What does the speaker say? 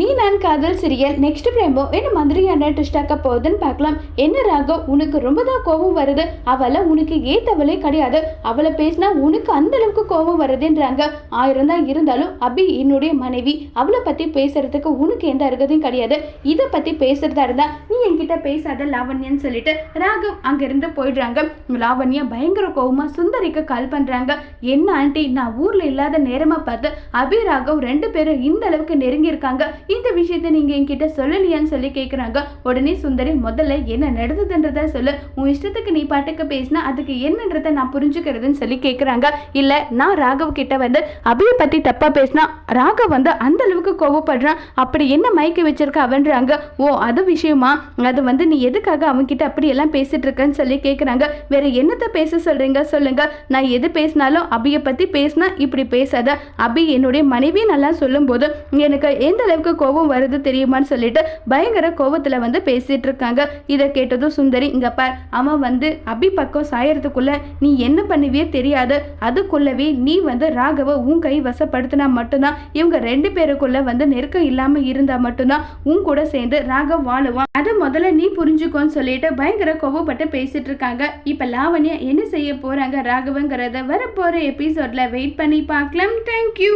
நீ நான் காதல் சீரியல் நெக்ஸ்ட் பிரேமோ என்ன மாதிரியான ட்விஸ்டாக்க போகுதுன்னு பார்க்கலாம். என்ன ராகம் உனக்கு ரொம்ப தான் கோபம் வருது. அவளை உனக்கு ஏத்தவளே கிடையாது. அவளை பேசினா உனக்கு அந்த அளவுக்கு கோபம் வருதுன்றாங்க. ஆயிரம் தான் இருந்தாலும் அபி என்னுடைய மனைவி. அவளை பத்தி பேசுறதுக்கு உனக்கு எந்த அருகதையும் கிடையாது. இதை பத்தி பேசுறதா இருந்தா நீ என்கிட்ட பேசாத லாவண்யன்னு சொல்லிட்டு ராகம் அங்கிருந்து போயிடுறாங்க. லாவண்யா பயங்கர கோவமா சுந்தரிக்கு கால் பண்றாங்க. என்ன ஆண்டி நான் ஊர்ல இல்லாத நேரமா பார்த்து அபி ராகவ் ரெண்டு பேரும் இந்த அளவுக்கு நெருங்கி இருக்காங்க இந்த விஷயத்தை நீங்க என்கிட்ட சொல்லலையான்னு சொல்லி கேட்குறாங்க உடனே சுந்தரி முதல்ல என்ன நடந்ததுன்றத சொல்லு. உன் இஷ்டத்துக்கு நீ பாட்டுக்கு பேசினா அதுக்கு என்னன்றத நான் புரிஞ்சுக்கிறதுன்னு சொல்லி கேட்குறாங்க இல்ல நான் ராகவ் கிட்ட வந்து அபியை பத்தி தப்பா பேசினா ராகவ் வந்து அந்த அளவுக்கு கோவப்படுறான். அப்படி என்ன மயக்க வச்சிருக்க அவன்றாங்க? ஓ அது விஷயமா? அது வந்து நீ எதுக்காக அவன்கிட்ட அப்படி எல்லாம் பேசிட்டு இருக்கன்னு சொல்லி கேட்குறாங்க வேற என்னத்தை பேச சொல்றீங்க? சொல்லுங்க. நான் எது பேசினாலும் அபியை பத்தி பேசினா இப்படி பேசாத. அபி என்னுடைய மனைவி நல்லா சொல்லும்போது எனக்கு எந்த அளவுக்கு கோபம் வருது தெரியுமான்னு சொல்லிட்டு பயங்கர கோவத்தில் வந்து பேசிட்டு இருக்காங்க. இதை கேட்டதும் சுந்தரி இங்கே பார் அவன் வந்து அபி பக்கம் சாயறதுக்குள்ள நீ என்ன பண்ணுவியே தெரியாது. அதுக்குள்ளவே நீ வந்து ராகவ உன் கை வசப்படுத்தினா மட்டும்தான். இவங்க ரெண்டு பேருக்குள்ள வந்து நெருக்கம் இல்லாம இருந்தா மட்டும்தான். உன் கூட சேர்ந்து ராகவ் வாழுவான். அதை முதல்ல நீ புரிஞ்சுக்கோன்னு சொல்லிட்டு பயங்கர கோவப்பட்டு பேசிட்டு இருக்காங்க. இப்ப லாவண்யா என்ன செய்ய போறாங்க ராகவங்கிறத வரப்போற எபிசோட்ல வெயிட் பண்ணி பார்க்கலாம். தேங்க்யூ